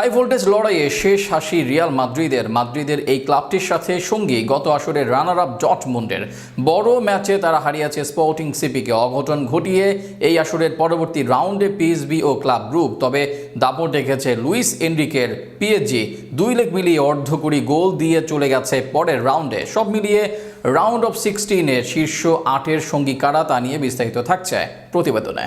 High voltage লড়াইয়ে শেষ হাসি রিয়াল মাদ্রিদের। মাদ্রিদের এই ক্লাবটির সাথে সঙ্গী গত আসরের রানার আপ জটমুন্ডের বড় ম্যাচে তারা হারিয়েছে স্পোর্টিং সিপিকে। অঘটন ঘটিয়ে এই আসরের পরবর্তী রাউন্ডে পিএসবি ও ক্লাব গ্রুপ। তবে দাপট রেখেছে লুইস এনরিকের পিএসজি। দুই লেগ মিলিয়ে অর্ধকুড়ি গোল দিয়ে চলে গেছে পরের রাউন্ডে। সব মিলিয়ে রাউন্ড অফ সিক্সটিনের শীর্ষ আটের সঙ্গী কারা তা নিয়ে বিস্তারিত থাকছে প্রতিবেদনে।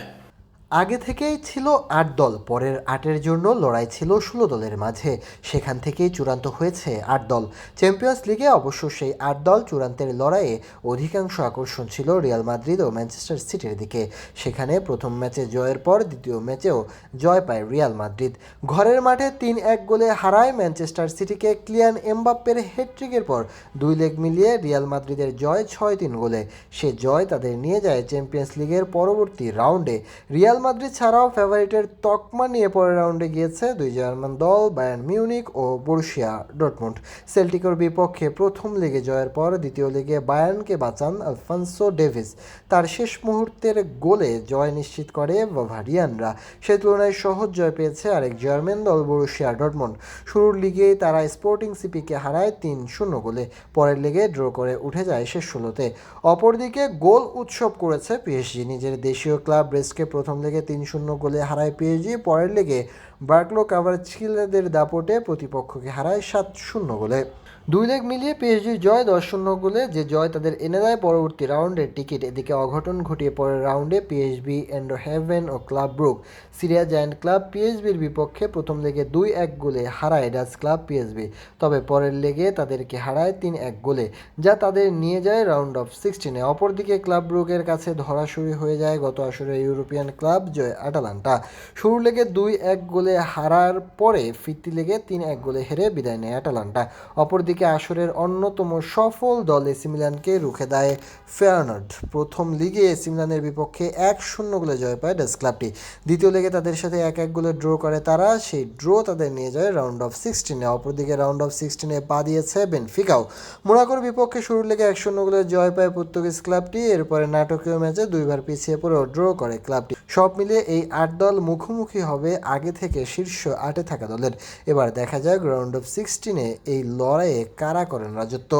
আগে থেকেই ছিল আট দল, পরের আটের জন্য লড়াই ছিল ষোলো দলের মাঝে। সেখান থেকেই চূড়ান্ত হয়েছে আট দল। চ্যাম্পিয়ন্স লিগে অবশ্য সেই আট দল চূড়ান্তের লড়াইয়ে অধিকাংশ আকর্ষণ ছিল রিয়াল মাদ্রিদ ও ম্যানচেস্টার সিটির দিকে। সেখানে প্রথম ম্যাচে জয়ের পর দ্বিতীয় ম্যাচেও জয় পায় রিয়াল মাদ্রিদ। ঘরের মাঠে তিন এক গোলে হারায় ম্যানচেস্টার সিটিকে ক্লিয়ান এমবাপ্পের হেডট্রিকের পর দুই লেগ মিলিয়ে রিয়াল মাদ্রিদের জয় ছয় তিন গোলে। সে জয় তাদের নিয়ে যায় চ্যাম্পিয়ন্স লিগের পরবর্তী রাউন্ডে। রিয়াল মাদ্রিদ ছাড়াও ফেভারিটের তকমা নিয়ে পরের রাউন্ডে গিয়েছে দুই জার্মান দল বায়ার্ন মিউনিক ও বরুশিয়া ডটমুন্ড সেল্টিকোর বিপক্ষে প্রথম লেগে জয়ের পর দ্বিতীয় লেগে বায়ার্নকে বাঁচান আলফান্সো ডেভিস তার শেষ মুহূর্তের গোলে জয় নিশ্চিত করে বাভারিয়ানরা সে তুলনায় সহজ জয় পেয়েছে আরেক জার্মান দল বরুশিয়া ডটমন্ড শুরুর লিগেই তারা স্পোর্টিং সিপিকে হারায় তিন শূন্য গোলে। পরের লেগে ড্র করে উঠে যায় শেষ ষোলোতে। অপরদিকে গোল উৎসব করেছে পিএসজি নিজের দেশীয় ক্লাব ব্রেস্টকে প্রথম লেগে তিন শূন্য গোলে হারায় পিএসজি পরের লেগে বার্কলো কাভার ছিলেদের দাপটে প্রতিপক্ষকে হারায় সাত শূন্য গোলে। দুই লেগ মিলিয়ে পিএসজির জয় দশ শূন্য গোলে, যে জয় তাদের এনে দেয় পরবর্তী রাউন্ডের টিকিট। এদিকে অঘটন ঘটিয়ে পরের রাউন্ডে PSV Eindhoven O club Brugge Serie A giant club পিএসবির বিপক্ষে প্রথম লেগে দুই এক গোলে হারায় ডাচ ক্লাব পিএসবি তবে পরের লেগে তাদেরকে হারায় তিন এক গোলে, যা তাদের নিয়ে যায় রাউন্ড অফ সিক্সটিনে। অপরদিকে ক্লাব ব্রুকের কাছে ধরাশুরি হয়ে যায় গত আসরে ইউরোপিয়ান ক্লাব জয় আটালান্টা। শুরু লেগে দুই এক গোলে হারার পরে ফিরতি লেগে তিন এক গোলে হেরে বিদায় নেয় আটালান্টা। অপরদিকে আসরের অন্যতম সফল দল এসি মিলানকে রুখে দেয় ফেয়ারনার্ড প্রথম লিগে এসি মিলানের বিপক্ষে এক শূন্য গোলে জয় পায় ডাস ক্লাবটি। দ্বিতীয় লেগে তাদের সাথে এক এক গোলে ড্র করে তারা, সেই ড্র তাদের নিয়ে যায় রাউন্ড অফ সিক্সটিনে। অপরদিকে রাউন্ড অফ সিক্সটিনে পা দিয়েছে বেনফিকাও। মোনাকোর বিপক্ষে শুরুর লেগে এক শূন্য গোলে জয় পায় পর্তুগিজ ক্লাবটি, এরপরে নাটকীয় ম্যাচে দুইবার পিছিয়ে পড়েও ড্র করে ক্লাবটি। সব মিলিয়ে এই আট দল মুখোমুখি হবে আগে থেকে শীর্ষ আটে থাকা দলের। এবার দেখা যাক রাউন্ড অফ সিক্সটিনে এই লড়াইয়ে কারা করেন? রাজত্ব